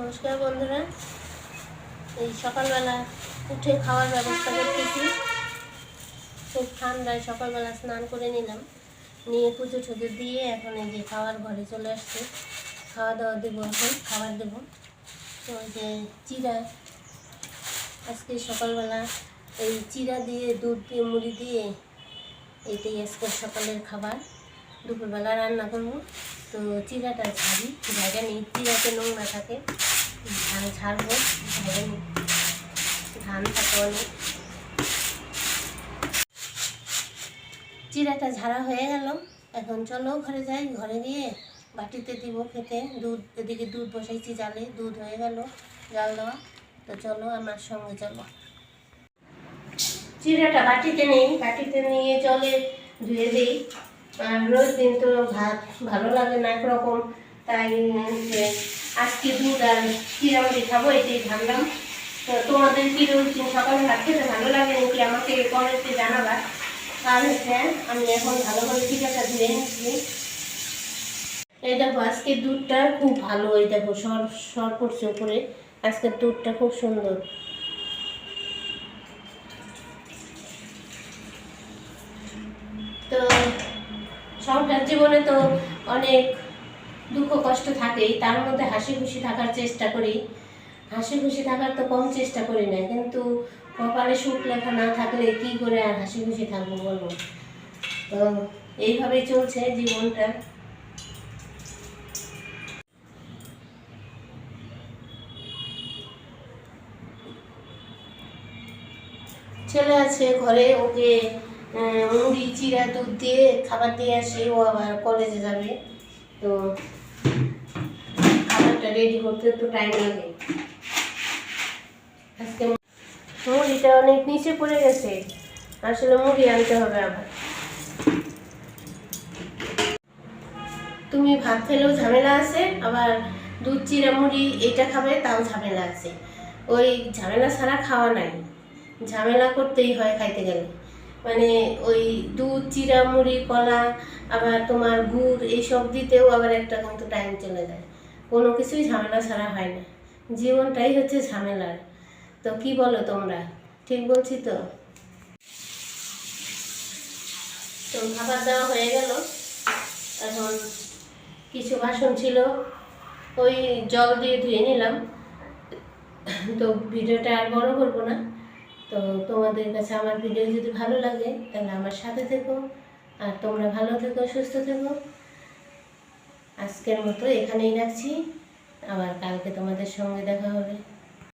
নমস্কার বন্ধুরা। এই সকালবেলা উঠে খাওয়ার ব্যবস্থা করতেছি। খুব ঠান্ডায় সকালবেলা স্নান করে নিলাম। নিয়ে পুজো টুজো দিয়ে এখন এই যে খাওয়ার ঘরে চলে আসছে। খাওয়া দাওয়া দেবো এখন, খাবার দেবো। তো ওই যে চিরা, আজকে সকালবেলা এই চিরা দিয়ে, দুধ দিয়ে, মুড়ি দিয়ে এইটাই আজকে সকালের খাবার। দুপুরবেলা রান্না করব। তো চিরাটা ঝাড়ি ঝাড়া নিই, চিরাতে নোংরা থাকে। ধান ঝাড়ে ধান থাকে অনেক চিরাটা ঝাড়া হয়ে গেল। এখন চলো ঘরে যাই। ঘরে গিয়ে বাটিতে দিব খেতে। দুধ, এদিকে দুধ বসাইছি জালে। দুধ হয়ে গেল, জাল দেওয়া। তো চলো আমার সঙ্গে চলো। চিরাটা বাটিতে নেই। বাটিতে নিয়ে জলে ধুয়ে দিই। আর রোজ দিন তো ভাত ভালো লাগে না একরকম। তাই আজকে দুধ আর চিরামুড়ি খাব, এটাই ভাবলাম। তো তোমাদের কি রোজ দিন সকালে ভাত খেতে ভালো লাগে নাকি আমাকে কমেন্টে জানাবা? আর হচ্ছে আমি এখন ভালো করে চিরাটা ধুয়ে নিচ্ছি। এই দেখো আজকের দুধটা খুব ভালো, এই দেখো, সর সর পড়ছে উপরে। আজকের দুধটা খুব সুন্দর। তো সংসার জীবনে তো অনেক দুঃখ কষ্ট থাকেই, তার মধ্যে হাসি খুশি থাকার চেষ্টা করি। হাসি খুশি থাকার তো কম চেষ্টা করি না, কিন্তু কপালে সুখ লেখা না থাকলে কি করে আর হাসি খুশি থাকব বলো? তো এইভাবেই চলছে জীবনটা। ছেলে আছে ঘরে, ওকে মুড়ি, চিরা দুধ দিয়ে খাবার দিয়ে আসে, ও আবার কলেজে যাবে। তো খাবারটা রেডি করতে একটু টাইম লাগে। আজকে মুড়িটা অনেক নিচে পড়ে গেছে। আসলে মুড়ি আনতে হবে আবার। তুমি ভাত খেলেও ঝামেলা আছে, আবার দুধ চিরা মুড়ি এটা খাবে তাও ঝামেলা আছে। ওই ঝামেলা ছাড়া খাওয়া নাই। ঝামেলা করতেই হয় খাইতে গেলে। মানে ওই দুধ চিরা মুড়ি, কলা, আবার তোমার গুড়, এইসব দিতেও আবার একটা কিন্তু টাইম চলে যায়। কোনো কিছুই ঝামেলা ছাড়া হয় না। জীবনটাই হচ্ছে ঝামেলার। তো কি বলো তোমরা? ঠিক বলছি তো? তো খাবার দেওয়া হয়ে গেল। এখন কিছু বাসন ছিল। ওই জল দিয়ে ধুয়ে নিলাম। তো ভিডিওটা আর বড় করব না। তো তোমাদের কাছে আমার ভিডিও যদি ভালো লাগে, তাহলে আমার সাথে থেকো। আর তোমরা ভালো থেকো, সুস্থ থেকো। আজকের মতো এখানেই রাখছি। আবার কালকে তোমাদের সঙ্গে দেখা হবে।